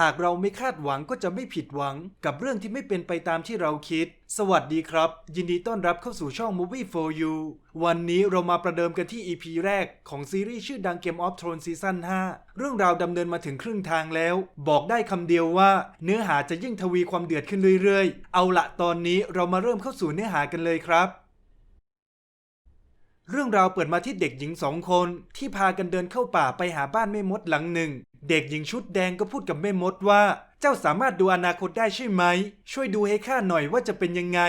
หากเราไม่คาดหวังก็จะไม่ผิดหวังกับเรื่องที่ไม่เป็นไปตามที่เราคิด สวัสดีครับ ยินดีต้อนรับเข้าสู่ช่อง Movie for You วันนี้เรามาประเดิมกันที่ EP แรกของซีรีส์ชื่อดัง Game of Thrones ซีซั่น5เรื่องราวดำเนินมาถึงครึ่งทางแล้ว บอกได้คำเดียวว่า เนื้อหาจะยิ่งทวีความเดือดขึ้นเรื่อยๆ เอาละตอนนี้เรามาเริ่มเข้าสู่เนื้อหากันเลยครับเรื่องราวเปิดมาที่เด็กหญิงสองคนที่พากันเดินเข้าป่าไปหาบ้านแม่มดหลังหนึ่ง เด็กหญิงชุดแดงก็พูดกับแม่มดว่า เจ้าสามารถดูอนาคตได้ใช่ไหม ช่วยดูให้ข้าหน่อยว่าจะเป็นยังไง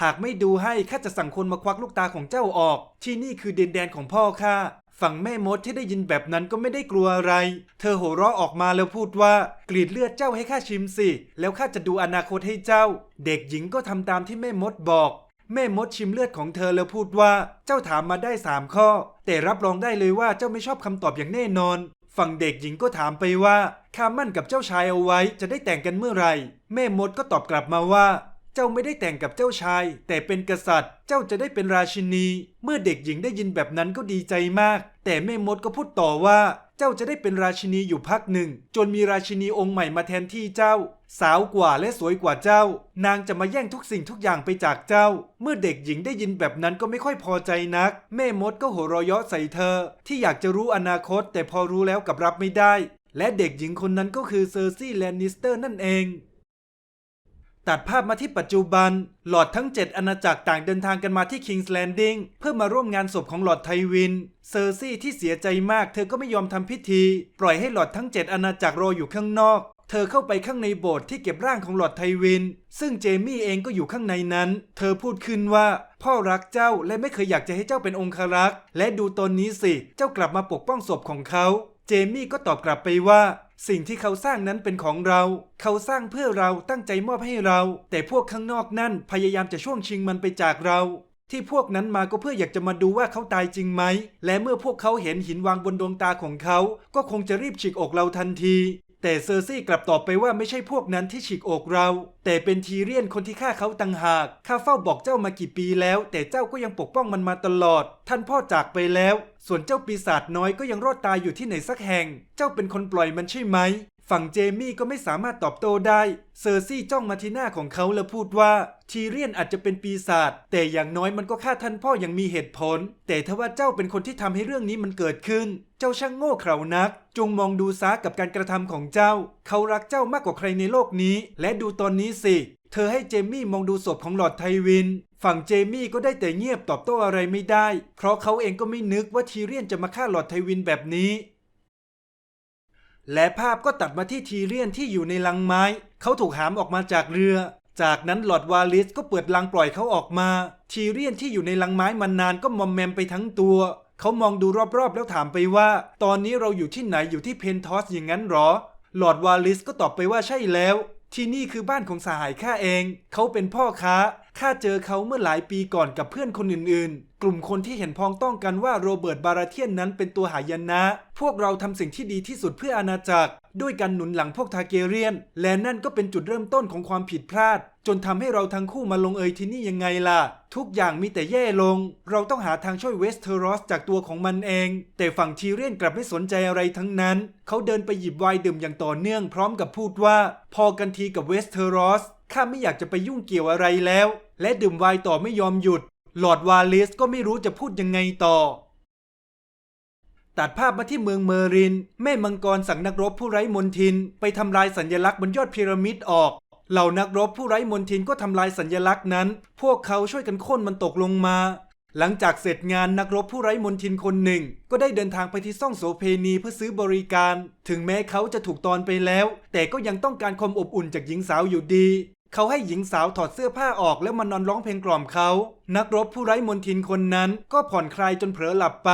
หากไม่ดูให้ข้าจะสั่งคนมาควักลูกตาของเจ้าออก ที่นี่คือดินแดนของพ่อข้าฝั่งแม่มดที่ได้ยินแบบนั้นก็ไม่ได้กลัวอะไร เธอโห่เราะออกมาแล้วพูดว่า กรีดเลือดเจ้าให้ข้าชิมสิ แล้วข้าจะดูอนาคตให้เจ้า เด็กหญิงก็ทำตามที่แม่มดบอก แม่มดชิมเลือดของเธอแล้วพูดว่า เจ้าถามมาได้สามข้อ แต่รับรองได้เลยว่าเจ้าไม่ชอบคำตอบอย่างแน่นอน ฝั่งเด็กหญิงก็ถามไปว่าข้ามั่นกับเจ้าชายเอาไว้จะได้แต่งกันเมื่อไหร่ แม่มดก็ตอบกลับมาว่า เจ้าไม่ได้แต่งกับเจ้าชาย แต่เป็นกษัตริย์ เจ้าจะได้เป็นราชินี เมื่อเด็กหญิงได้ยินแบบนั้นก็ดีใจมาก แต่แม่มดก็พูดต่อว่า เจ้าจะได้เป็นราชินีอยู่พักหนึ่ง จนมีราชินีองค์ใหม่มาแทนที่เจ้า สาวกว่าและสวยกว่าเจ้า นางจะมาแย่งทุกสิ่งทุกอย่างไปจากเจ้า เมื่อเด็กหญิงได้ยินแบบนั้นก็ไม่ค่อยพอใจนัก แม่มดก็หัวเราะเยาะใส่เธอ ที่อยากจะรู้อนาคต แต่พอรู้แล้วกับรับไม่ได้ และเด็กหญิงคนนั้นก็คือเซอร์ซี่แลนนิสเตอร์นั่นเอง ตัดภาพมาที่ปัจจุบัน หลอดทั้ง 7 อาณาจักรต่างเดินทางกันมาที่ King's Landing เพื่อมาร่วมงานศพของหลอดไทวิน เซอร์ซี่ที่เสียใจมาก เธอก็ไม่ยอมทำพิธี ปล่อยให้หลอดทั้ง 7 อาณาจักรรออยู่ข้างนอก เธอเข้าไปข้างในโบสถ์ที่เก็บร่างของหลอดไทวิน ซึ่งเจมี่เองก็อยู่ข้างในนั้น เธอพูดขึ้นว่า พ่อรักเจ้าและไม่เคยอยากจะให้เจ้าเป็นองครักษ์ และดูตอนนี้สิ เจ้ากลับมาปกป้องศพของเขา เจมี่ก็ตอบกลับไปว่า สิ่งที่เขาสร้างนั้นเป็นของเรา เขาสร้างเพื่อเราตั้งใจมอบให้เรา แต่พวกข้างนอกนั่นพยายามจะช่วงชิงมันไปจากเรา ที่พวกนั้นมาก็เพื่ออยากจะมาดูว่าเขาตายจริงไหม และเมื่อพวกเขาเห็นหินวางบนดวงตาของเขา ก็คงจะรีบฉีกอกเราทันที แต่เซอร์ซี่กลับตอบไปว่าไม่ใช่พวกนั้นที่ฉีกอกเรา แต่เป็นทีเรียนคนที่ฆ่าเขาต่างหาก ข้าเฝ้าบอกเจ้ามากี่ปีแล้ว แต่เจ้าก็ยังปกป้องมันมาตลอด ท่านพ่อจากไปแล้ว ส่วนเจ้าปีศาจน้อยก็ยังรอดตายอยู่ที่ไหนสักแห่ง เจ้าเป็นคนปล่อยมันใช่ไหม ฝั่งเจมี่ก็ไม่สามารถตอบโต้ได้ เซอร์ซี่จ้องมาที่หน้าของเขาแล้วพูดว่าทีเรียนอาจจะเป็นปีศาจแต่อย่างน้อยมันก็ฆ่าท่านพ่ออย่างมีเหตุผล แต่ถ้าว่าเจ้าเป็นคนที่ทำให้เรื่องนี้มันเกิดขึ้น เจ้าช่างโง่เขลานัก จงมองดูซะกับการกระทำของเจ้า เขารักเจ้ามากกว่าใครในโลกนี้ และดูตอนนี้สิ เธอให้เจมี่มองดูศพของหลอดไทวิน ฝั่งเจมี่ก็ได้แต่เงียบตอบโต้อะไรไม่ได้ เพราะเขาเองก็ไม่นึกว่าทีเรียนจะมาฆ่าหลอดไทวินแบบนี้ และภาพก็ตัดมาที่ทีเรียนที่อยู่ในลังไม้ เขาถูกหามออกมาจากเรือ จากนั้นหลอดวาลิสก็เปิดลังปล่อยเขาออกมา ทีเรียนที่อยู่ในลังไม้มานานก็มอมแมมไปทั้งตัว เขามองดูรอบๆแล้วถามไปว่า ตอนนี้เราอยู่ที่ไหนอยู่ที่เพนทอสอย่างนั้นหรอ หลอดวาลิสก็ตอบไปว่าใช่แล้ว ที่นี่คือบ้านของสหายข้าเอง เขาเป็นพ่อค้า ข้าเจอเขาเมื่อหลายปีก่อนกับเพื่อนคนอื่นๆ กลุ่มคนที่เห็นพ้องต้องกันว่าโรเบิร์ตบาราเทียนนั้นเป็นตัวหายนะ พวกเราทำสิ่งที่ดีที่สุดเพื่ออาณาจักร ด้วยการหนุนหลังพวกทาเกเรียน และนั่นก็เป็นจุดเริ่มต้นของความผิดพลาด จนทำให้เราทั้งคู่มาลงเอยที่นี่ยังไงล่ะ ทุกอย่างมีแต่แย่ลง เราต้องหาทางช่วยเวสเทอรอสจากตัวของมันเอง แต่ฝั่งทีเรียนกลับไม่สนใจอะไรทั้งนั้น เขาเดินไปหยิบไวน์ดื่มอย่างต่อเนื่องพร้อมกับพูดว่า พอกันทีกับเวสเทอรอส ข้าไม่อยากจะไปยุ่งเกี่ยวอะไรแล้ว และดื่มไวน์ต่อไม่ยอมหยุด หลอดวาลิสก็ไม่รู้จะพูดยังไงต่อ ตัดภาพมาที่เมืองเมอริน แม่มังกรสั่งนักรบผู้ไร้มนทิน ไปทำลายสัญลักษณ์บนยอดพีระมิดออก เหล่านักรบผู้ไร้มนทินก็ทำลายสัญลักษณ์นั้น พวกเขาช่วยกันโค่นมันตกลงมา หลังจากเสร็จงานนักรบผู้ไร้มนทินคนหนึ่ง ก็ได้เดินทางไปที่ซ่องโสเพณีเพื่อซื้อบริการ ถึงแม้เขาจะถูกตอนไปแล้ว แต่ก็ยังต้องการความอบอุ่นจากหญิงสาวอยู่ดี เขาให้หญิงสาวถอดเสื้อผ้าออกแล้วมานอนร้องเพลงกล่อมเขา นักรบผู้ไร้มนทินคนนั้นก็ผ่อนคลายจนเผลอหลับไป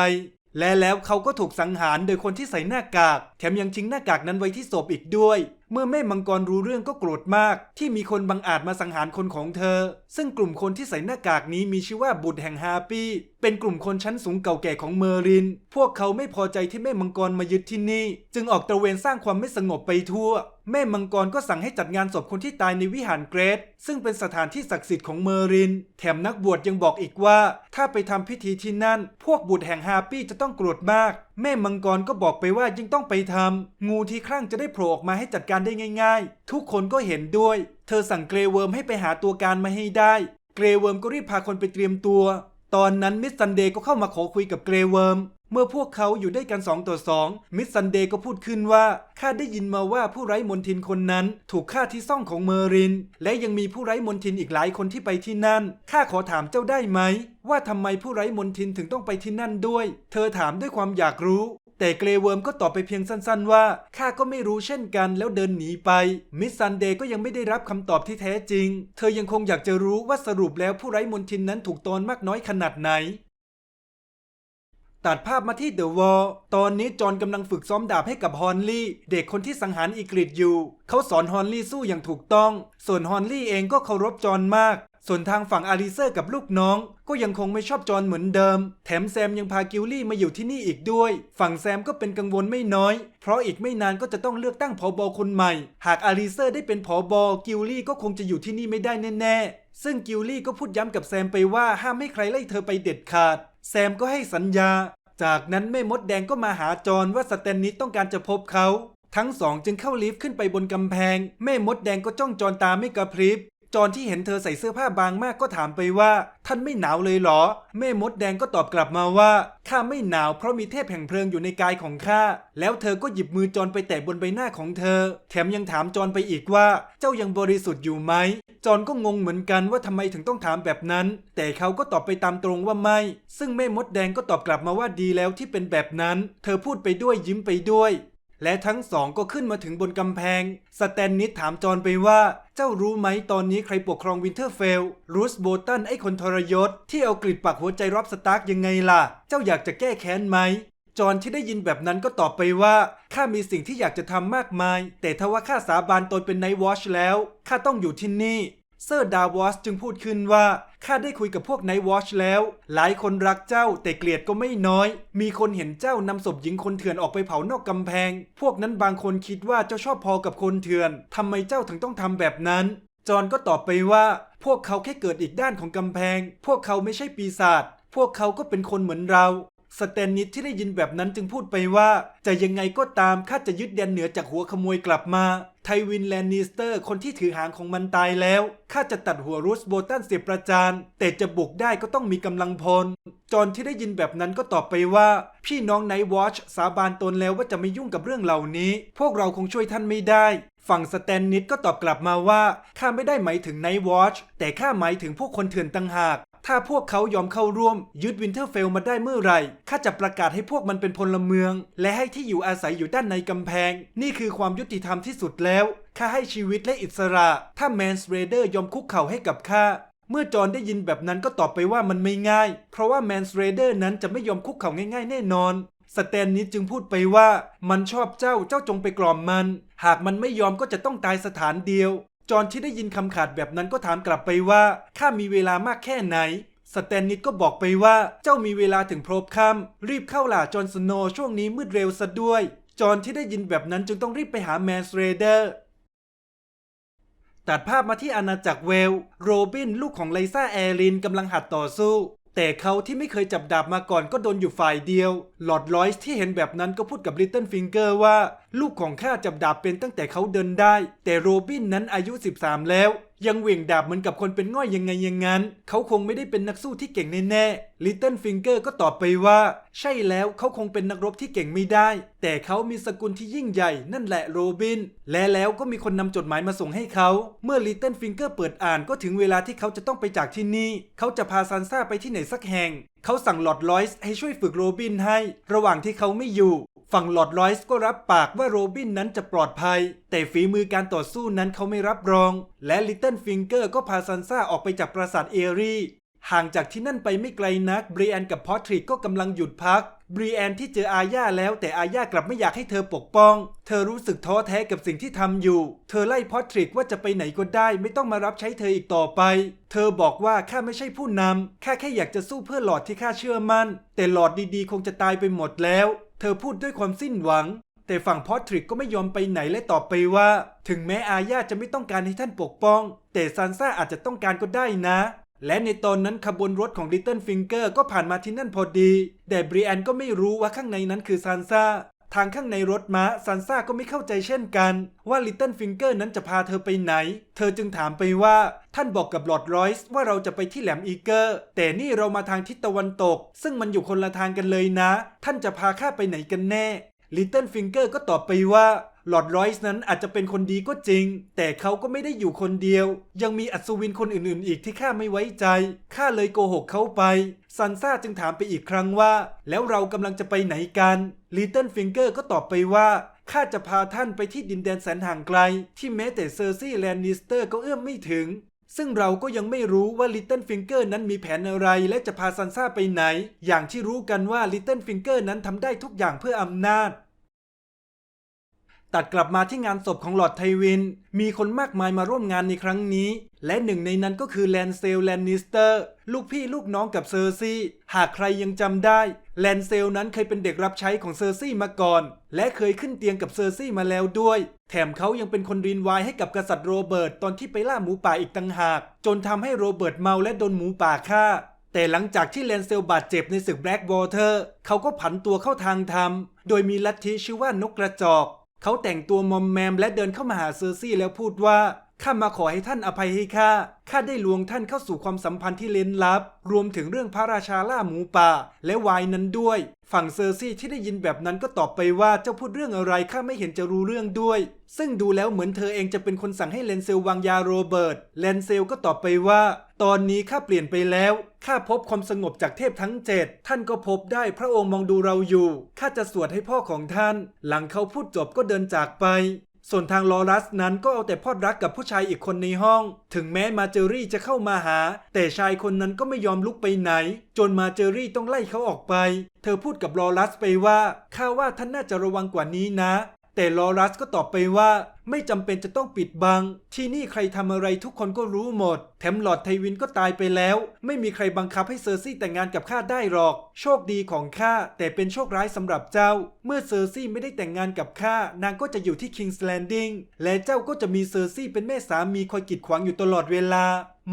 และแล้วเขาก็ถูกสังหารโดยคนที่ใส่หน้ากาก แถมยังทิ้งหน้ากากนั้นไว้ที่ศพอีกด้วย เมื่อแม่มังกรรู้เรื่องก็โกรธมาก ที่มีคนบังอาจมาสังหารคนของเธอ ซึ่งกลุ่มคนที่ใส่หน้ากากนี้มีชื่อว่าบุตรแห่งฮาปี้ เป็นกลุ่มคนชั้นสูงเก่าแก่ของเมอริน พวกเขาไม่พอใจที่แม่มังกรมายึดที่นี่ จึงออกตระเวนสร้างความไม่สงบไปทั่ว แม่มังกรก็สั่งให้จัดงานศพคนที่ตายในวิหารเกรดซึ่งเป็นสถานที่ศักดิ์สิทธิ์ของเมอริน แถมนักบวชยังบอกอีกว่า ถ้าไปทำพิธีที่นั่น พวกบุตรแห่งฮาปี้จะต้องโกรธมาก แม่มังกรก็บอกไปว่ายังต้องไปทำงูที่ครั่งจะได้โผล่ออกมาให้จัดการได้ง่าย ๆ ทุกคนก็เห็นด้วย เธอสั่งเกรเวิร์มให้ไปหาตัวการมาให้ได้ เกรเวิร์มก็รีบพาคนไปเตรียมตัว ตอนนั้นมิสซันเดย์ก็เข้ามาขอคุยกับเกรเวิร์ม เมื่อพวกเขาอยู่ด้วยกัน 2 ต่อ 2 มิสซันเดย์ก็พูดขึ้นว่าข้าได้ยินมาว่าผู้ไร้มนทินคนนั้น ถูกฆ่าที่ซ่องของเมอริน และยังมีผู้ไร้มนทินอีกหลายคนที่ไปที่นั่นข้าขอถามเจ้าได้ไหม ว่าทำไมผู้ไร้มนทินถึงต้องไปที่นั่นด้วย เธอถามด้วยความอยากรู้ แต่เกรเวิร์มก็ตอบไปเพียงสั้นๆ ว่าข้าก็ไม่รู้เช่นกันแล้วเดินหนีไป มิสซันเดย์ก็ยังไม่ได้รับคำตอบที่แท้จริง เธอยังคงอยากจะรู้ว่าสรุปแล้วผู้ไร้มนทินนั้นถูกตอนมากน้อยขนาดไหน ตัดภาพมาที่เดอะวอลตอนนี้จอห์นกำลังฝึกซ้อมดาบให้กับฮอนลี่ เด็กคนที่สังหารอีกริดอยู่ เขาสอนฮอนลี่สู้อย่างถูกต้อง ส่วนฮอนลี่เองก็เคารพจอห์นมาก ส่วนทางฝั่งอาริเซอร์กับลูกน้อง ก็ยังคงไม่ชอบจอห์นเหมือนเดิม แถมแซมยังพากิลลี่มาอยู่ที่นี่อีกด้วย ฝั่งแซมก็เป็นกังวลไม่น้อย เพราะอีกไม่นานก็จะต้องเลือกตั้งผอบอคนใหม่ หากอาริเซอร์ได้เป็นผอบอกิลลี่ก็คงจะอยู่ที่นี่ไม่ได้แน่ๆซึ่งกิลลี่ก็พูดย้ำกับแซมไปว่าห้ามให้ใครไล่เธอไปเด็ดขาด แซมก็ให้สัญญา จากนั้นแม่มดแดงก็มาหาจอห์นว่าสแตนนิสต้องการจะพบเขา ทั้งสองจึงเข้าลิฟต์ขึ้นไปบนกำแพง แม่มดแดงก็จ้องจอห์นตาไม่กระพริบ จอนที่เห็นเธอใส่เสื้อผ้าบางมากก็ถามไปว่า ท่านไม่หนาวเลยเหรอ แม่มดแดงก็ตอบกลับมาว่าข้าไม่หนาวเพราะมีเทพแห่งเพลิงอยู่ในกายของข้าแล้วเธอก็หยิบมือจอนไปแตะบนใบหน้าของเธอ แถมยังถามจอนไปอีกว่า เจ้ายังบริสุทธิ์อยู่ไหมจอนก็งงเหมือนกันว่าทำไมถึงต้องถามแบบนั้น แต่เขาก็ตอบไปตามตรงว่าไม่ ซึ่งแม่มดแดงก็ตอบกลับมาว่าดีแล้วที่เป็นแบบนั้น เธอพูดไปด้วยยิ้มไปด้วย และทั้งสองก็ขึ้นมาถึงบนกำแพง สแตนนิสถามจอห์นไปว่า เจ้ารู้ไหมตอนนี้ใครปกครองวินเทอร์เฟล รูสโบตันไอ้คนทรยศ ที่เอากริดปักหัวใจรอบสตาร์กยังไงล่ะ เจ้าอยากจะแก้แค้นไหม จอห์นที่ได้ยินแบบนั้นก็ตอบไปว่า ข้ามีสิ่งที่อยากจะทำมากมาย แต่ทว่าข้าสาบานตนเป็นไนท์วอชแล้ว ข้าต้องอยู่ที่นี่ เซอร์ดาวอสจึงพูดขึ้นว่า ข้าได้คุยกับพวกไนท์วอชแล้ว หลายคนรักเจ้าแต่เกลียดก็ไม่น้อย มีคนเห็นเจ้านำศพหญิงคนเถื่อนออกไปเผานอกกำแพง พวกนั้นบางคนคิดว่าเจ้าชอบพอกับคนเถื่อนทำไมเจ้าถึงต้องทำแบบนั้น จอห์นก็ตอบไปว่า พวกเขาแค่เกิดอีกด้านของกำแพง พวกเขาไม่ใช่ปีศาจ พวกเขาก็เป็นคนเหมือนเราสแตนนิสที่ได้ยินแบบนั้นจึงพูดไปว่า จะยังไงก็ตามข้าจะยึดแดนเหนือจากหัวขโมยกลับมา ไทวินแลนนิสเตอร์ คนที่ถือหางของมันตายแล้ว ข้าจะตัดหัวรูสโบตันเสียประจาน แต่จะบุกได้ก็ต้องมีกำลังพล จอห์นที่ได้ยินแบบนั้นก็ตอบไปว่า พี่น้องไนท์วอชสาบานตนแล้วว่าจะไม่ยุ่งกับเรื่องเหล่านี้ พวกเราคงช่วยท่านไม่ได้ ฝั่งสแตนนิสก็ตอบกลับมาว่าข้าไม่ได้หมายถึงไนท์วอชแต่ข้าหมายถึงพวกคนเถื่อนต่างหาก ถ้าพวกเขายอมเข้าร่วมยึดวินเทอร์เฟลมาได้เมื่อไหร่ข้าจะประกาศให้พวกมันเป็นพลเมือง และให้ที่อยู่อาศัยอยู่ด้านในกำแพง นี่คือความยุติธรรมที่สุดแล้วข้าให้ชีวิตและอิสระ ถ้าแมนสเรเดอร์ยอมคุกเข่าให้กับข้าเมื่อจอห์นได้ยินแบบนั้นก็ตอบไปว่ามันไม่ง่าย เพราะว่าแมนสเรเดอร์นั้นจะไม่ยอมคุกเข่าง่ายๆ แน่นอน สแตนนิสจึงพูดไปว่า มันชอบเจ้า เจ้าจงไปกล่อมมัน หากมันไม่ยอมก็จะต้องตายสถานเดียว จอห์นที่ได้ยินคำขาดแบบนั้นก็ถามกลับไปว่าข้ามีเวลามากแค่ไหนสแตนนิสก็บอกไปว่าเจ้ามีเวลาถึงพรบค่ำรีบเข้าหล่าจอห์นสโนช่วงนี้มืดเร็วซะด้วย จอห์นที่ได้ยินแบบนั้นจึงต้องรีบไปหาแมนสเรเดอร์ตัดภาพมาที่อาณาจักรเวล โรบินลูกของไลซ่าแอรินกำลังหัดต่อสู้ แต่เขาที่ไม่เคยจับดาบมาก่อนก็โดนอยู่ฝ่ายเดียว หลอดลอยส์ที่เห็นแบบนั้นก็พูดกับลิตเติ้ลฟิงเกอร์ว่า ลูกของข้าจับดาบเป็นตั้งแต่เขาเดินได้ แต่โรบินนั้นอายุ 13 แล้ว ยังเหวี่ยงดาบเหมือนกับคนเป็นง่อยยังไงอย่างนั้น เขาคงไม่ได้เป็นนักสู้ที่เก่งแน่ๆลิตเติ้ลฟิงเกอร์ก็ตอบไปว่า ใช่แล้วเขาคงเป็นนักรบที่เก่งไม่ได้ แต่เขามีสกุลที่ยิ่งใหญ่นั่นแหละโรบิน และแล้วก็มีคนนำจดหมายมาส่งให้เขา เมื่อลิตเติ้ลฟิงเกอร์เปิดอ่านก็ถึงเวลาที่เขาจะต้องไปจากที่นี่ เขาจะพาซันซ่าไปที่ไหนสักแห่ง เขาสั่งหลอดลอยส์ให้ช่วยฝึกโรบินให้ ระหว่างที่เขาไม่อยู่ ฝั่งหลอดลอยส์ก็รับปากว่าโรบินนั้นจะปลอดภัย แต่ฝีมือการต่อสู้นั้นเขาไม่รับรอง และลิตเติ้ลฟิงเกอร์ก็พาซันซ่าออกไปจากปราสาทเอรีห่างจากที่นั่นไปไม่ไกลนักบรีแอนกับพอทริกก็กำลังหยุดพักบรีแอนที่เจออาญาแล้วแต่อาญากลับไม่อยากให้เธอปกป้อง เธอรู้สึกท้อแท้กับสิ่งที่ทำอยู่ เธอไล่พอทริกว่าจะไปไหนก็ได้ ไม่ต้องมารับใช้เธออีกต่อไป เธอบอกว่าข้าไม่ใช่ผู้นำข้าแค่อยากจะสู้เพื่อหลอดที่ข้าเชื่อมั่น แต่หลอดดีๆ คงจะตายไปหมดแล้ว เธอพูดด้วยความสิ้นหวัง แต่ฝั่งพอทริกก็ไม่ยอมไปไหนและตอบไปว่า ถึงแม้อาญาจะไม่ต้องการให้ท่านปกป้อง แต่ซานซ่าอาจจะต้องการก็ได้นะ และในตอนนั้นขบวนรถของลิตเติ้ลฟิงเกอร์ก็ผ่านมาที่นั่นพอดี แต่บริแอนก็ไม่รู้ว่าข้างในนั้นคือซานซ่า ทางข้างในรถม้าซันซ่าก็ไม่เข้าใจเช่นกัน ว่าลิตเติ้ลฟิงเกอร์นั้นจะพาเธอไปไหน เธอจึงถามไปว่าท่านบอกกับลอร์ดรอยส์ว่าเราจะไปที่แหลมอีเกอร์ แต่นี่เรามาทางทิศตะวันตก ซึ่งมันอยู่คนละทางกันเลยนะ ท่านจะพาข้าไปไหนกันแน่ลิตเติ้ลฟิงเกอร์ก็ตอบไปว่า ลอร์ดรอยส์นั้นอาจจะเป็นคนดีก็จริง แต่เขาก็ไม่ได้อยู่คนเดียว ยังมีอัศวินคนอื่นๆ อีกที่ข้าไม่ไว้ใจข้าเลยโกหกเขาไปซันซ่าจึงถามไปอีกครั้งว่า แล้วเรากำลังจะไปไหนกันลิตเติ้ลฟิงเกอร์ก็ตอบไปว่าข้าจะพาท่านไปที่ดินแดนแสนห่างไกล ที่แม้แต่เซอร์ซี่แลนนิสเตอร์ก็เอื้อมไม่ถึง ซึ่งเราก็ยังไม่รู้ว่าลิตเติ้ลฟิงเกอร์นั้นมีแผนอะไรและจะพาซันซ่าไปไหน อย่างที่รู้กันว่าลิตเติ้ลฟิงเกอร์นั้นทำได้ทุกอย่างเพื่ออำนาจ ตัดกลับมาที่งานศพของหลอดไทวิน มีคนมากมายมาร่วมงานในครั้งนี้ และหนึ่งในนั้นก็คือแลนเซลแลนนิสเตอร์ ลูกพี่ลูกน้องกับเซอร์ซี่ หากใครยังจำได้ แลนเซลนั้นเคยเป็นเด็กรับใช้ของเซอร์ซี่มาก่อน และเคยขึ้นเตียงกับเซอร์ซี่มาแล้วด้วย แถมเขายังเป็นคนรินไวให้กับกษัตริย์โรเบิร์ตตอนที่ไปล่าหมูป่าอีกต่างหาก จนทำให้โรเบิร์ตเมาและโดนหมูป่าฆ่าแต่หลังจากที่แลนเซลบาดเจ็บในศึกแบล็กวอเตอร์เขาก็ผันตัวเข้าทางธรรม โดยมีลัทธิชื่อว่านกกระจอก เขาแต่งตัวมอมแมมและเดินเข้ามาหาเซอร์ซี่แล้วพูดว่าข้ามาขอให้ท่านอภัยให้ข้า ข้าได้ลวงท่านเข้าสู่ความสัมพันธ์ที่เล้นลับ รวมถึงเรื่องพระราชาล่าหมูป่า และวายนั้นด้วย ฝั่งเซอร์ซี่ที่ได้ยินแบบนั้นก็ตอบไปว่าเจ้าพูดเรื่องอะไรข้าไม่เห็นจะรู้เรื่องด้วย ซึ่งดูแล้วเหมือนเธอเองจะเป็นคนสั่งให้เลนเซลวางยาโรเบิร์ตเลนเซลก็ตอบไปว่า ตอนนี้ข้าเปลี่ยนไปแล้วข้าพบความสงบจากเทพทั้งเจ็ดท่านก็พบได้พระองค์มองดูเราอยู่ข้าจะสวดให้พ่อของท่าน หลังเขาพูดจบก็เดินจากไป ส่วนทางลอรัสนั้นก็เอาแต่พอดรักกับผู้ชายอีกคนในห้อง ถึงแม้มาเจอรี่จะเข้ามาหา แต่ชายคนนั้นก็ไม่ยอมลุกไปไหน จนมาเจอรี่ต้องไล่เขาออกไป เธอพูดกับลอรัสไปว่าข้าว่าท่านน่าจะระวังกว่านี้นะ แต่ลอรัสก็ตอบไปว่า ไม่จำเป็นจะต้องปิดบัง ที่นี่ใครทำอะไรทุกคนก็รู้หมด แถมหลอดไทวินก็ตายไปแล้ว ไม่มีใครบังคับให้เซอร์ซี่แต่งงานกับข้าได้หรอก โชคดีของข้าแต่เป็นโชคร้ายสำหรับเจ้า เมื่อเซอร์ซี่ไม่ได้แต่งงานกับข้านางก็จะอยู่ที่คิงส์แลนดิ้งและเจ้าก็จะมีเซอร์ซี่เป็นแม่สามีคอยกีดขวางอยู่ตลอดเวลา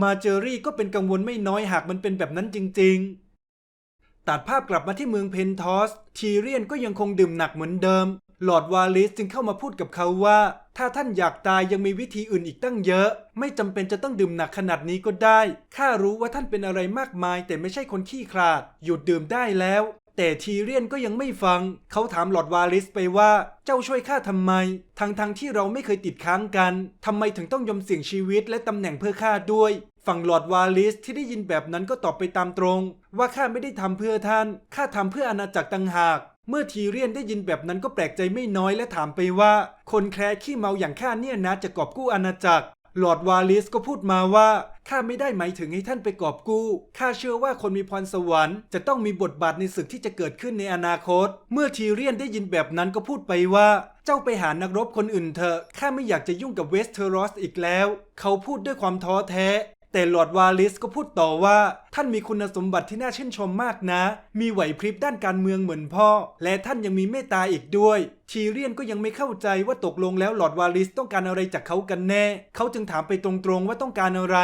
มาเจอรี่ก็เป็นกังวลไม่น้อยหากมันเป็นแบบนั้นจริง ๆตัดภาพกลับมาที่เมืองเพนทอส ทีเรียนก็ยังคงดื่มหนักเหมือนเดิม หลอร์ดวาลิสจึงเข้ามาพูดกับเขาว่า ถ้าท่านอยากตายยังมีวิธีอื่นอีกตั้งเยอะ ไม่จำเป็นจะต้องดื่มหนักขนาดนี้ก็ได้ข้ารู้ว่าท่านเป็นอะไรมากมาย แต่ไม่ใช่คนขี้ขลาด หยุดดื่มได้แล้ว แต่ทีเรียนก็ยังไม่ฟัง เขาถามหลอดวาลิสไปว่า เจ้าช่วยข้าทำไมทั้งๆทที่เราไม่เคยติดค้างกันทำไมถึงต้องยอมเสี่ยงชีวิตและตำแหน่งเพื่อข้าด้วยฝั่งหลอดวาลิสที่ได้ยินแบบนั้นก็ตอบไปตามตรง ว่าข้าไม่ได้ทำเพื่อท่านข้าทำเพื่ออาณาจักรต่างหาก เมื่อทีเรียนได้ยินแบบนั้นก็แปลกใจไม่น้อยและถามไปว่า คนแคร์ขี้เมาอย่างข้าเนี่ยนะจะกอบกู้อาณาจักร หลอร์ดวาลิสก็พูดมาว่าข้าไม่ได้หมายถึงให้ท่านไปกอบกู้ข้าเชื่อว่าคนมีพรสวรรค์จะต้องมีบทบาทในศึกที่จะเกิดขึ้นในอนาคต เมื่อทีเรียนได้ยินแบบนั้นก็พูดไปว่า เจ้าไปหานักรบคนอื่นเถอะข้าไม่อยากจะยุ่งกับเวสเทอรอสอีกแล้ว เขาพูดด้วยความท้อแท้ แต่หลอดวาลิสก็พูดต่อว่า ท่านมีคุณสมบัติที่น่าชื่นชมมากนะ มีไหวพริบด้านการเมืองเหมือนพ่อ และท่านยังมีเมตตาอีกด้วย ทีเรียนก็ยังไม่เข้าใจว่าตกลงแล้วหลอดวาลิสต้องการอะไรจากเขากันแน่ เขาจึงถามไปตรงๆว่าต้องการอะไร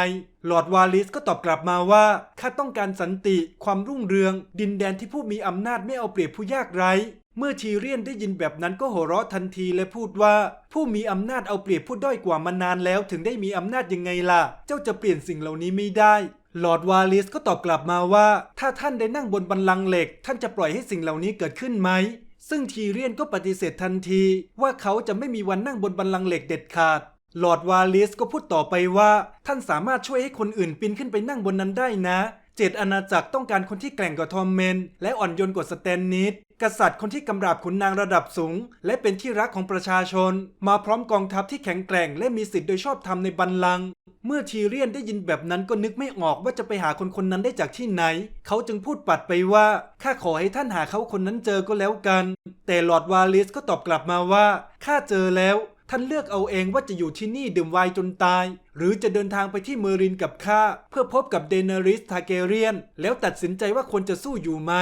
หลอดวาลิสก็ตอบกลับมาว่าข้าต้องการสันติ ความรุ่งเรือง ดินแดนที่ผู้มีอำนาจไม่เอาเปรียบผู้ยากไร้ เมื่อทีเรียนได้ยินแบบนั้นก็หัวเราะทันทีและพูดว่า ผู้มีอำนาจเอาเปรียบผู้ด้อยกว่ามานานแล้วถึงได้มีอำนาจยังไงล่ะ เจ้าจะเปลี่ยนสิ่งเหล่านี้ไม่ได้หลอร์ดวาลิสก็ตอบกลับมาว่า ถ้าท่านได้นั่งบนบัลลังเหล็ก ท่านจะปล่อยให้สิ่งเหล่านี้เกิดขึ้นไหม ซึ่งทีเรียนก็ปฏิเสธทันที ว่าเขาจะไม่มีวันนั่งบนบัลลังเหล็กเด็ดขาดหลอร์ดวาลิสก็พูดต่อไปว่า ท่านสามารถช่วยให้คนอื่นปีนขึ้นไปนั่งบนนั้นได้นะ เจตอาณาจักรต้องการคนที่แกร่งกว่าทอมเมน และอ่อนโยนกว่าสแตนนิดกษัตริย์คนที่กำราบขุนนางระดับสูง และเป็นที่รักของประชาชน มาพร้อมกองทัพที่แข็งแกร่ง และมีสิทธิ์โดยชอบธรรมในบัลลังก์เมื่อทีเรียนได้ยินแบบนั้นก็นึกไม่ออกว่าจะไปหาคนคนนั้นได้จากที่ไหน เขาจึงพูดปัดไปว่าข้าขอให้ท่านหาเขาคนนั้นเจอก็แล้วกัน แต่หลอดวาลิสก็ตอบกลับมาว่าข้าเจอแล้ว ท่านเลือกเอาเองว่าจะอยู่ที่นี่ดื่มไวน์จนตาย หรือจะเดินทางไปที่เมอรินกับข้าเพื่อพบกับเดเนริสทาเกเรียน แล้วตัดสินใจว่าควรจะสู้อยู่ไหม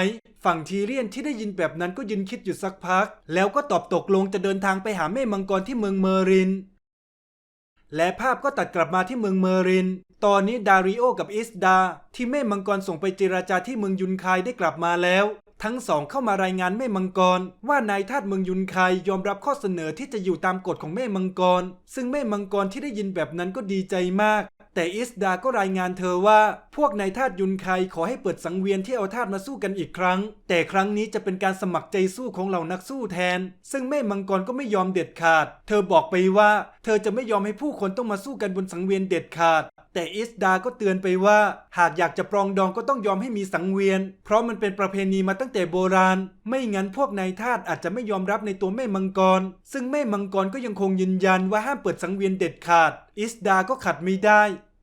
ฝั่งทีเรียนที่ได้ยินแบบนั้นก็ยืนคิดอยู่สักพัก แล้วก็ตอบตกลงจะเดินทางไปหาแม่มังกรที่เมืองเมอริน และภาพก็ตัดกลับมาที่เมืองเมอริน ตอนนี้ดาริโอกับอิสดา ที่แม่มังกรส่งไปเจราจาที่เมืองยุนคายได้กลับมาแล้ว ทั้งสองเข้ามารายงานแม่มังกร ว่านายทาสเมืองยุนคายยอมรับข้อเสนอที่จะอยู่ตามกฎของแม่มังกร ซึ่งแม่มังกรที่ได้ยินแบบนั้นก็ดีใจมาก แต่อิสดาก็รายงานเธอว่า พวกนายทาสยุนไคขอให้เปิดสังเวียนที่เอาทาสมาสู้กันอีกครั้ง แต่ครั้งนี้จะเป็นการสมัครใจสู้ของเหล่านักสู้แทน ซึ่งแม่มังกรก็ไม่ยอมเด็ดขาด เธอบอกไปว่า ธอจะไม่ยอมให้ผู้คนต้องมาสู้กันบนสังเวียนเด็ดขาด แต่อิสดาก็เตือนไปว่า หากอยากจะปรองดองก็ต้องยอมให้มีสังเวียน เพราะมันเป็นประเพณีมาตั้งแต่โบราณ ไม่งั้นพวกนายทาสอาจจะไม่ยอมรับในตัวแม่มังกร ซึ่งแม่มังกรก็ยังคงยืนยันว่าห้ามเปิดสังเวียนเด็ดขาด อิสดาก็ขัดไม่ได้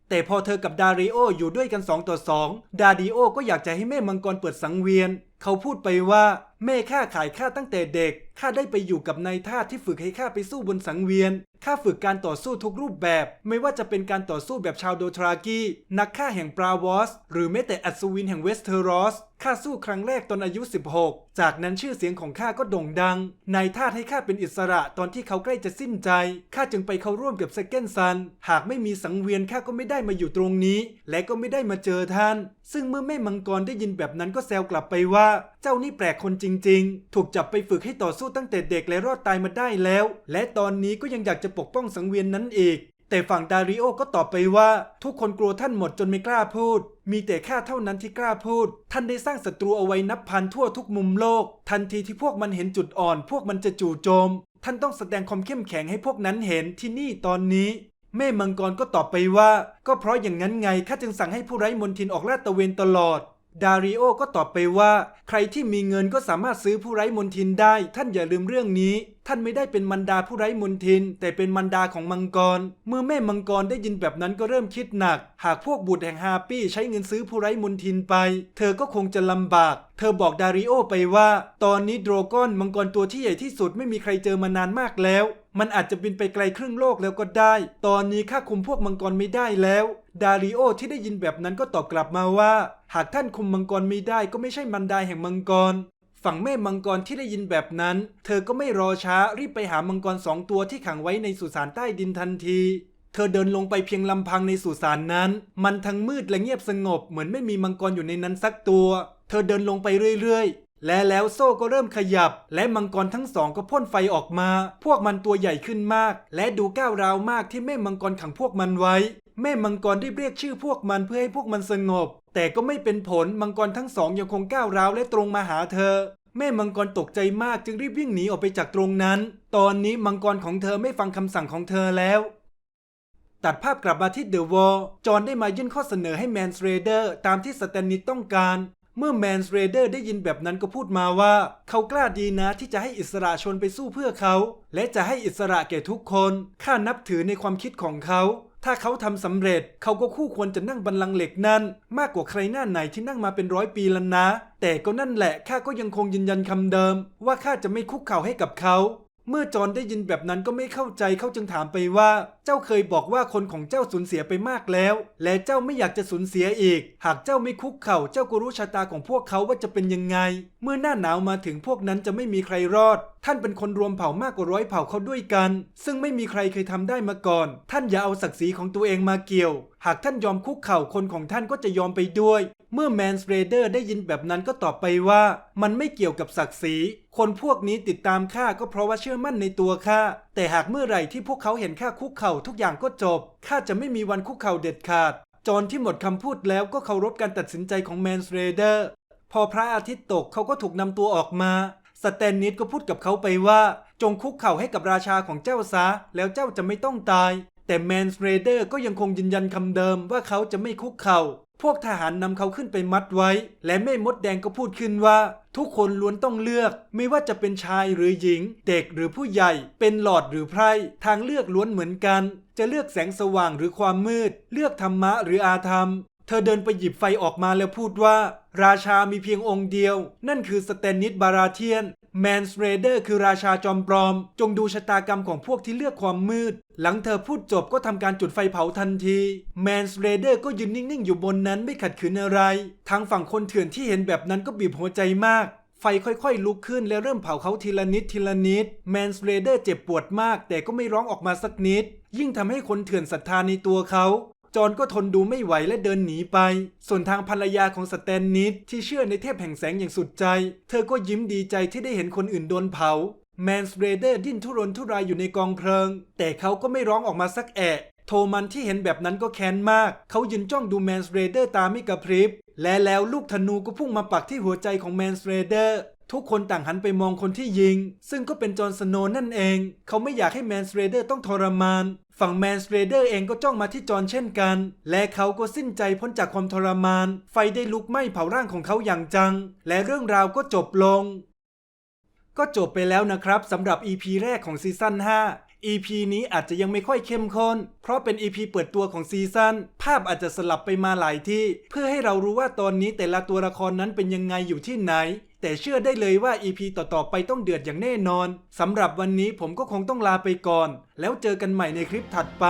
แต่พอเธอกับดาริโออยู่ด้วยกัน 2 ต่อ 2 ดาริโอก็อยากจะให้แม่มังกรเปิดสังเวียน เขาพูดไปว่าแม่ข้าขายข้าตั้งแต่เด็กข้าได้ไปอยู่กับนายทาสที่ฝึกให้ข้าไปสู้บนสังเวียนข้าฝึกการต่อสู้ทุกรูปแบบ ไม่ว่าจะเป็นการต่อสู้แบบชาวโดทรากีนักฆ่าแห่งปราวอส หรือแม้แต่อัศวินแห่งเวสเทอรอส ข้าสู้ครั้งแรกตอนอายุ 16 จากนั้นชื่อเสียงของข้าก็โด่งดัง นายทาสให้ข้าเป็นอิสระตอนที่เขาใกล้จะสิ้นใจ ข้าจึงไปเข้าร่วมกับเซเกนซัน หากไม่มีสังเวียนข้าก็ไม่ได้มาอยู่ตรงนี้ และก็ไม่ได้มาเจอท่าน ซึ่งเมื่อแม่มังกรได้ยินแบบนั้นก็แซวกลับไปว่า เจ้านี่แปลกคนจริง ๆ ถูกจับไปฝึกให้ต่อสู้ตั้งแต่เด็กและรอดตายมาได้แล้ว และตอนนี้ก็ยังอยากจะปกป้องสังเวียนนั้นอีก แต่ฝั่งดาริโอก็ตอบไปว่า ทุกคนกลัวท่านหมดจนไม่กล้าพูด มีแต่ข้าเท่านั้นที่กล้าพูด ท่านได้สร้างศัตรูเอาไว้นับพันทั่วทุกมุมโลก ทันทีที่พวกมันเห็นจุดอ่อน พวกมันจะจู่โจม ท่านต้องแสดงความเข้มแข็งให้พวกนั้นเห็นที่นี่ตอนนี้ แม่มังกรก็ตอบไปว่า ก็เพราะอย่างนั้นไงข้าจึงสั่งให้ผู้ไร้มนทินออกลาดตระเวนตลอดดาริโอก็ตอบไปว่า ใครที่มีเงินก็สามารถซื้อผู้ไร้มนทินได้ ท่านอย่าลืมเรื่องนี้ ท่านไม่ได้เป็นมันดาผู้ไร้มนทิน แต่เป็นมันดาของมังกร เมื่อแม่มังกรได้ยินแบบนั้นก็เริ่มคิดหนัก หากพวกบุตรแห่งฮาปี้ใช้เงินซื้อผู้ไร้มนทินไป เธอก็คงจะลำบาก เธอบอกดาริโอไปว่า ตอนนี้โดรกอนมังกรตัวที่ใหญ่ที่สุดไม่มีใครเจอมานานมากแล้ว มันอาจจะบินไปไกลครึ่งโลกแล้วก็ได้ ตอนนี้ข้าคุมพวกมังกรไม่ได้แล้วดาริโอที่ได้ยินแบบนั้นก็ตอบกลับมาว่า หากท่านคุมมังกรไม่ได้ก็ไม่ใช่มันดาแห่งมังกร ฝั่งแม่มังกรที่ได้ยินแบบนั้น เธอก็ไม่รอช้ารีบไปหามังกรสองตัวที่ขังไว้ในสุสานใต้ดินทันที เธอเดินลงไปเพียงลำพังในสุสานนั้น มันทั้งมืดและเงียบสงบเหมือนไม่มีมังกรอยู่ในนั้นสักตัว เธอเดินลงไปเรื่อยๆ และแล้วโซ่ก็เริ่มขยับ และมังกรทั้งสองก็พ่นไฟออกมา พวกมันตัวใหญ่ขึ้นมาก และดูก้าวร้าวมากที่แม่มังกรขังพวกมันไว้ แม่มังกรได้เรียกชื่อพวกมันเพื่อให้พวกมันสงบ แต่ก็ไม่เป็นผลมังกรทั้งสองยังคงก้าวร้าวและตรงมาหาเธอ แม่มังกรตกใจมากจึงรีบวิ่งหนีออกไปจากตรงนั้น ตอนนี้มังกรของเธอไม่ฟังคำสั่งของเธอแล้วตัดภาพกลับมาที่เดอะวอลจอห์นได้มายื่นข้อเสนอให้แมนสเรเดอร์ตามที่สแตนนิตต้องการ เมื่อแมนสเรเดอร์ได้ยินแบบนั้นก็พูดมาว่า เขากล้าดีนะที่จะให้อิสระชนไปสู้เพื่อเขา และจะให้อิสระแก่ทุกคน ข้านับถือในความคิดของเขา ถ้าเขาทำสำเร็จเขาก็คู่ควรจะนั่งบัลลังก์เหล็กนั่นมากกว่าใครหน้าไหนที่นั่งมาเป็นร้อยปีแล้วนะ แต่ก็นั่นแหละข้าก็ยังคงยืนยันคำเดิม ว่าข้าจะไม่คุกเข่าให้กับเขา เมื่อจอนได้ยินแบบนั้นก็ไม่เข้าใจเขาจึงถามไปว่า เจ้าเคยบอกว่าคนของเจ้าสูญเสียไปมากแล้ว และเจ้าไม่อยากจะสูญเสียอีก หากเจ้าไม่คุกเข่าเจ้าก็รู้ชะตาของพวกเขาว่าจะเป็นยังไง เมื่อหน้าหนาวมาถึงพวกนั้นจะไม่มีใครรอด ท่านเป็นคนรวมเผ่ามากกว่าร้อยเผ่าเขาด้วยกัน ซึ่งไม่มีใครเคยทำได้มาก่อน ท่านอย่าเอาศักดิ์ศรีของตัวเองมาเกี่ยว หากท่านยอมคุกเข่าคนของท่านก็จะยอมไปด้วย เมื่อแมนสเตรเดอร์ได้ยินแบบนั้นก็ตอบไปว่า มันไม่เกี่ยวกับศักดิ์ศรีคนพวกนี้ติดตามข้าก็เพราะว่าเชื่อมั่นในตัวข้าแต่หากเมื่อไหร่ที่พวกเขาเห็นข้าคุกเข่าทุกอย่างก็จบข้าจะไม่มีวันคุกเข่าเด็ดขาด จอห์นที่หมดคำพูดแล้วก็เคารพการตัดสินใจของแมนสเตรเดอร์พอพระอาทิตย์ตกเขาก็ถูกนำตัวออกมาสแตนนิสก็พูดกับเขาไปว่า จงคุกเข่าให้กับราชาของเจ้าซะ แล้วเจ้าจะไม่ต้องตาย แต่แมนสเตรเดอร์ก็ยังคงยืนยันคำเดิมว่าเขาจะไม่คุกเข่า พวกทหารนำเขาขึ้นไปมัดไว้ และแม่มดแดงก็พูดขึ้นว่า ทุกคนล้วนต้องเลือก ไม่ว่าจะเป็นชายหรือหญิง เด็กหรือผู้ใหญ่ เป็นหลอดหรือไพร่ ทางเลือกล้วนเหมือนกัน จะเลือกแสงสว่างหรือความมืด เลือกธรรมะหรืออาธรรม เธอเดินไปหยิบไฟออกมาแล้วพูดว่า ราชามีเพียงองค์เดียว นั่นคือสเตนนิสบาราเทียน แมนสเรเดอร์คือราชาจอมปลอม จงดูชะตากรรมของพวกที่เลือกความมืด หลังเธอพูดจบก็ทำการจุดไฟเผาทันทีแมนสเรเดอร์ก็ยืนนิ่งๆอยู่บนนั้นไม่ขัดขืนอะไร ทางฝั่งคนเถื่อนที่เห็นแบบนั้นก็บีบหัวใจมากไฟค่อยๆ ลุกขึ้นและเริ่มเผาเขาทีละนิดทีละนิดแมนสเรเดอร์เจ็บปวดมาก แต่ก็ไม่ร้องออกมาสักนิด ยิ่งทำให้คนเถื่อนศรัทธาในตัวเขา จอห์นก็ทนดูไม่ไหวและเดินหนีไป ส่วนทางภรรยาของสแตนนิดที่เชื่อในเทพแห่งแสงอย่างสุดใจ เธอก็ยิ้มดีใจที่ได้เห็นคนอื่นโดนเผาแมนสเรเดอร์ดิ้นทุรนทุรายอยู่ในกองเพลิง แต่เขาก็ไม่ร้องออกมาสักแอะโทมันที่เห็นแบบนั้นก็แค้นมาก เขายืนจ้องดูแมนสเรเดอร์ตามไม่กระพริบ และแล้วลูกธนูก็พุ่งมาปักที่หัวใจของแมนสเรเดอร์ ทุกคนต่างหันไปมองคนที่ยิง ซึ่งก็เป็นจอห์นสโนว์นั่นเอง เขาไม่อยากให้แมนสเตรเดอร์ต้องทรมาน ฝั่งแมนสเตรเดอร์เองก็จ้องมาที่จอห์นเช่นกัน และเขาก็สิ้นใจพ้นจากความทรมาน ไฟได้ลุกไหม้เผาร่างของเขาอย่างจัง และเรื่องราวก็จบลงก็จบไปแล้วนะครับสำหรับ EP แรกของซีซั่น5 EP นี้อาจจะยังไม่ค่อยเข้มข้น เพราะเป็น EP เปิดตัวของซีซั่น ภาพอาจจะสลับไปมาหลายที่ เพื่อให้เรารู้ว่าตอนนี้แต่ละตัวละครนั้นเป็นยังไงอยู่ที่ไหน แต่เชื่อได้เลยว่า EP ต่อๆไปต้องเดือดอย่างแน่นอน สำหรับวันนี้ผมก็คงต้องลาไปก่อน แล้วเจอกันใหม่ในคลิปถัดไป